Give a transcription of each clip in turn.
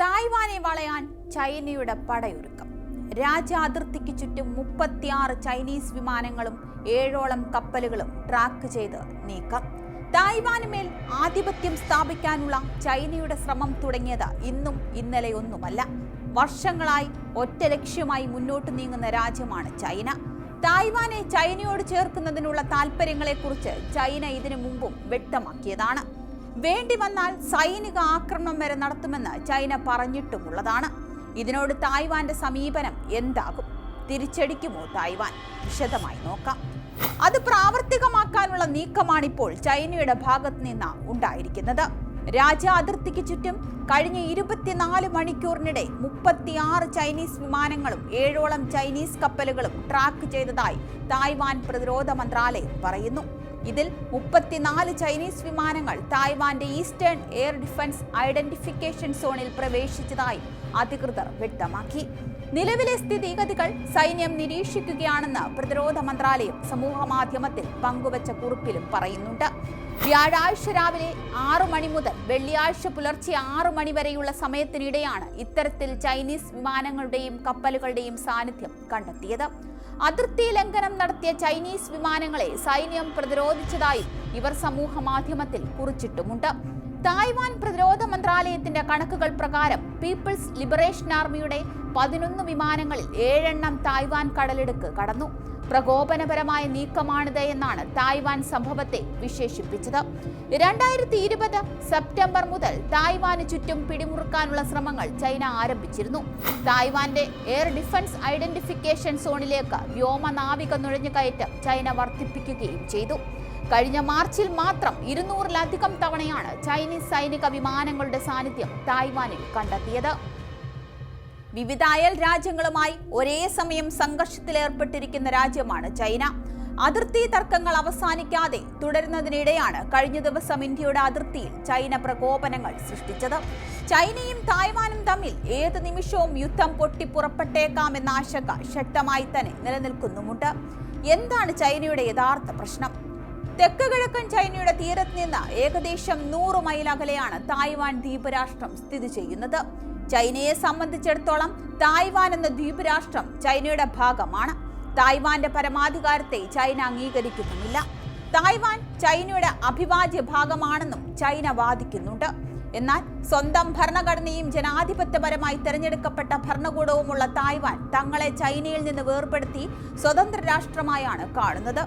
തായ്വാനെ വളയാൻ ചൈനയുടെ പടയൊരുക്കം. രാജ്യാതിർത്തിക്ക് ചുറ്റും മുപ്പത്തിയാറ് ചൈനീസ് വിമാനങ്ങളും ഏഴോളം കപ്പലുകളും ട്രാക്ക് ചെയ്ത് നീക്കം. തായ്വാനുമേൽ ആധിപത്യം സ്ഥാപിക്കാനുള്ള ചൈനയുടെ ശ്രമം തുടങ്ങിയത് ഇന്നും ഇന്നലെയൊന്നുമല്ല. വർഷങ്ങളായി ഒറ്റ ലക്ഷ്യമായി മുന്നോട്ട് നീങ്ങുന്ന രാജ്യമാണ് ചൈന. തായ്വാനെ ചൈനയോട് ചേർക്കുന്നതിനുള്ള താൽപ്പര്യങ്ങളെക്കുറിച്ച് ചൈന ഇതിനു മുമ്പും വ്യക്തമാക്കിയതാണ്. വേണ്ടി വന്നാൽ സൈനിക ആക്രമണം വരെ നടത്തുമെന്ന് ചൈന പറഞ്ഞിട്ടുമുള്ളതാണ്. ഇതിനോട് തായ്വാന്റെ സമീപനം എന്താകും? തിരിച്ചടിക്കുമോ തായ്വാൻ? വിശദമായി നോക്കാം. അത് പ്രാവർത്തികമാക്കാനുള്ള നീക്കമാണിപ്പോൾ ചൈനയുടെ ഭാഗത്ത് നിന്ന് ഉണ്ടായിരിക്കുന്നത്. രാജ്യ അതിർത്തിക്ക് ചുറ്റും കഴിഞ്ഞ ഇരുപത്തിനാല് മണിക്കൂറിനിടെ മുപ്പത്തിയാറ് ചൈനീസ് വിമാനങ്ങളും ഏഴോളം ചൈനീസ് കപ്പലുകളും ട്രാക്ക് ചെയ്തതായി തായ്വാൻ പ്രതിരോധ മന്ത്രാലയം പറയുന്നു. ഇതിൽ മുപ്പത്തിനാല് ചൈനീസ് വിമാനങ്ങൾ തായ്വാന്റെ ഈസ്റ്റേൺ എയർ ഡിഫൻസ് ഐഡന്റിഫിക്കേഷൻ സോണിൽ പ്രവേശിച്ചതായി അധികൃതർ വ്യക്തമാക്കി. നിലവിലെ സ്ഥിതിഗതികൾ സൈന്യം നിരീക്ഷിക്കുകയാണെന്ന് പ്രതിരോധ മന്ത്രാലയം സമൂഹമാധ്യമത്തിൽ പങ്കുവച്ച കുറിപ്പിലും പറയുന്നുണ്ട്. വ്യാഴാഴ്ച രാവിലെ ആറു മണി മുതൽ വെള്ളിയാഴ്ച പുലർച്ചെ ആറു മണി വരെയുള്ള സമയത്തിനിടെയാണ് ഇത്തരത്തിൽ ചൈനീസ് വിമാനങ്ങളുടെയും കപ്പലുകളുടെയും സാന്നിധ്യം കണ്ടെത്തിയത്. അതിർത്തി ലംഘനം നടത്തിയ ചൈനീസ് വിമാനങ്ങളെ സൈന്യം പ്രതിരോധിച്ചതായി ഇവർ സമൂഹ മാധ്യമത്തിൽ കുറിച്ചിട്ടുമുണ്ട്. തായ്വാൻ പ്രതിരോധ മന്ത്രാലയത്തിന്റെ കണക്കുകൾ പ്രകാരം പീപ്പിൾസ് ലിബറേഷൻ ആർമിയുടെ പതിനൊന്ന് വിമാനങ്ങളിൽ ഏഴെണ്ണം തായ്വാൻ കടലെടുക്ക് കടന്നു. പ്രകോപനപരമായ നീക്കമാണിത് എന്നാണ് തായ്വാൻ സംഭവത്തെ വിശേഷിപ്പിച്ചത്. രണ്ടായിരത്തി ഇരുപത് സെപ്റ്റംബർ മുതൽ തായ്വാന് ചുറ്റും പിടിമുറുക്കാനുള്ള ശ്രമങ്ങൾ ചൈന ആരംഭിച്ചിരുന്നു. തായ്വാന്റെ എയർ ഡിഫൻസ് ഐഡന്റിഫിക്കേഷൻ സോണിലേക്ക് വ്യോമനാവിക നുഴഞ്ഞുകയറ്റം ചൈന വർദ്ധിപ്പിക്കുകയും ചെയ്തു. കഴിഞ്ഞ മാർച്ചിൽ മാത്രം ഇരുന്നൂറിലധികം തവണയാണ് ചൈനീസ് സൈനിക വിമാനങ്ങളുടെ സാന്നിധ്യം തായ്വാനിൽ കണ്ടെത്തിയത്. വിവിധ അയൽ രാജ്യങ്ങളുമായി ഒരേ സമയം സംഘർഷത്തിലേർപ്പെട്ടിരിക്കുന്ന രാജ്യമാണ് ചൈന. അതിർത്തി തർക്കങ്ങൾ അവസാനിക്കാതെ തുടരുന്നതിനിടെയാണ് കഴിഞ്ഞ ദിവസം ഇന്ത്യയുടെ അതിർത്തിയിൽ ചൈന പ്രകോപനങ്ങൾ സൃഷ്ടിച്ചത്. ചൈനയും തായ്വാനും തമ്മിൽ ഏത് നിമിഷവും യുദ്ധം പൊട്ടിപ്പുറപ്പെട്ടേക്കാമെന്ന ആശങ്ക ശക്തമായി തന്നെ നിലനിൽക്കുന്നുമുണ്ട്. എന്താണ് ചൈനയുടെ യഥാർത്ഥ പ്രശ്നം? തെക്ക് കിഴക്കൻ ചൈനയുടെ തീരത്ത് നിന്ന് ഏകദേശം നൂറ് മൈൽ അകലെയാണ് തായ്വാൻ ദ്വീപ് രാഷ്ട്രം സ്ഥിതി ചെയ്യുന്നത്. ചൈനയെ സംബന്ധിച്ചിടത്തോളം തായ്വാൻ എന്ന ദ്വീപ് രാഷ്ട്രം ചൈനയുടെ ഭാഗമാണ്. തായ്വാന്റെ പരമാധികാരത്തെ ചൈന അംഗീകരിക്കുന്നുമില്ല. തായ്വാൻ ചൈനയുടെ അഭിവാജ്യ ഭാഗമാണെന്നും ചൈന വാദിക്കുന്നുണ്ട്. എന്നാൽ സ്വന്തം ഭരണഘടനയും ജനാധിപത്യപരമായി തിരഞ്ഞെടുക്കപ്പെട്ട ഭരണകൂടവുമുള്ള തായ്വാൻ തങ്ങളെ ചൈനയിൽ നിന്ന് വേർപെടുത്തി സ്വതന്ത്ര രാഷ്ട്രമായാണ് കാണുന്നത്.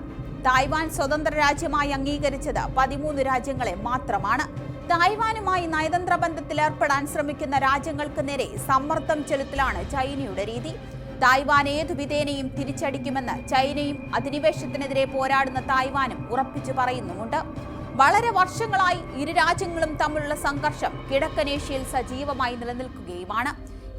തായ്വാൻ സ്വതന്ത്ര രാജ്യമായി അംഗീകരിച്ചത് പതിമൂന്ന് രാജ്യങ്ങളെ മാത്രമാണ്. തായ്വാനുമായി നയതന്ത്ര ബന്ധത്തിൽ ഏർപ്പെടാൻ ശ്രമിക്കുന്ന രാജ്യങ്ങൾക്ക് നേരെ സമ്മർദ്ദം ചെലുത്തലാണ് ചൈനയുടെ രീതി. തായ്വാൻ ഏതു വിധേനയും തിരിച്ചടിക്കുമെന്ന് ചൈനയും അധിനിവേശത്തിനെതിരെ പോരാടുന്ന തായ്വാനും ഉറപ്പിച്ചു പറയുന്നുമുണ്ട്. വളരെ വർഷങ്ങളായി ഇരു രാജ്യങ്ങളും തമ്മിലുള്ള സംഘർഷം കിഴക്കനേഷ്യയിൽ സജീവമായി നിലനിൽക്കുകയുമാണ്.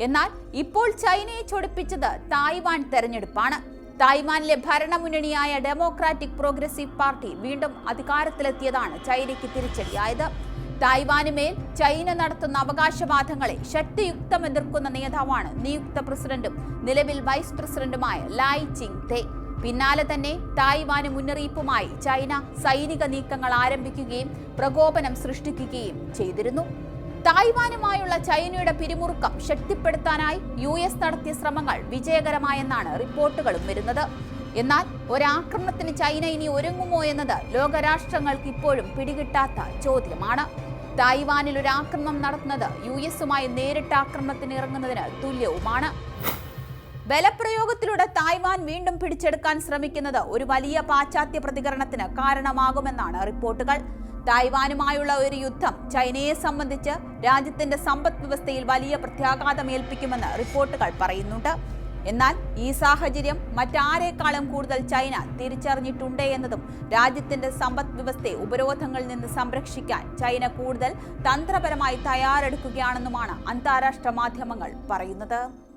എന്നാൽ ഇപ്പോൾ ചൈനയെ ചൊടിപ്പിച്ചത് തായ്വാൻ തെരഞ്ഞെടുപ്പാണ്. തായ്വാനിലെ ഭരണമുന്നണിയായ ഡെമോക്രാറ്റിക് പ്രോഗ്രസീവ് പാർട്ടി വീണ്ടും അധികാരത്തിലെത്തിയതാണ് ചൈനയ്ക്ക് തിരിച്ചടിയായത്. തായ്വാനുമേൽ ചൈന നടത്തുന്ന അവകാശവാദങ്ങളെ ശക്തിയുക്തം എതിർക്കുന്ന നേതാവാണ് നിയുക്ത പ്രസിഡന്റും നിലവിൽ വൈസ് പ്രസിഡന്റുമായ ലായ് ചിങ് തേ പിന്നാലെ തന്നെ തായ്വാന് മുന്നറിയിപ്പുമായി ചൈന സൈനിക നീക്കങ്ങൾ ആരംഭിക്കുകയും പ്രകോപനം സൃഷ്ടിക്കുകയും ചെയ്തിരുന്നു. തായ്വാനുമായുള്ള ചൈനയുടെ പിരിമുറുക്കം ശക്തിപ്പെടുത്താനായി യു എസ് നടത്തിയ ശ്രമങ്ങൾ വിജയകരമായെന്നാണ് റിപ്പോർട്ടുകളും വരുന്നത്. എന്നാൽ ഒരാക്രമണത്തിന് ചൈന ഇനി ഒരുങ്ങുമോ എന്നത് ലോകരാഷ്ട്രങ്ങൾക്ക് ഇപ്പോഴും പിടികിട്ടാത്ത ചോദ്യമാണ്. തായ്വാനിൽ ഒരു ആക്രമണം നടത്തുന്നത് യു എസുമായി നേരിട്ട് ആക്രമണത്തിന് ഇറങ്ങുന്നതിന് തുല്യവുമാണ്. ബലപ്രയോഗത്തിലൂടെ തായ്വാൻ വീണ്ടും പിടിച്ചെടുക്കാൻ ശ്രമിക്കുന്നത് ഒരു വലിയ പാശ്ചാത്യ പ്രതികരണത്തിന് കാരണമാകുമെന്നാണ് റിപ്പോർട്ടുകൾ. തായ്വാനുമായുള്ള ഒരു യുദ്ധം ചൈനയെ സംബന്ധിച്ച് രാജ്യത്തിന്റെ സമ്പദ് വ്യവസ്ഥയിൽ വലിയ പ്രത്യാഘാതം ഏൽപ്പിക്കുമെന്ന് റിപ്പോർട്ടുകൾ പറയുന്നുണ്ട്. എന്നാൽ ഈ സാഹചര്യം മറ്റാരേക്കാളും കൂടുതൽ ചൈന തിരിച്ചറിഞ്ഞിട്ടുണ്ട് എന്നതും രാജ്യത്തിന്റെ സമ്പദ് വ്യവസ്ഥയെ ഉപരോധങ്ങളിൽ നിന്ന് സംരക്ഷിക്കാൻ ചൈന കൂടുതൽ തന്ത്രപരമായി തയ്യാറെടുക്കുകയാണെന്നുമാണ് അന്താരാഷ്ട്ര മാധ്യമങ്ങൾ പറയുന്നത്.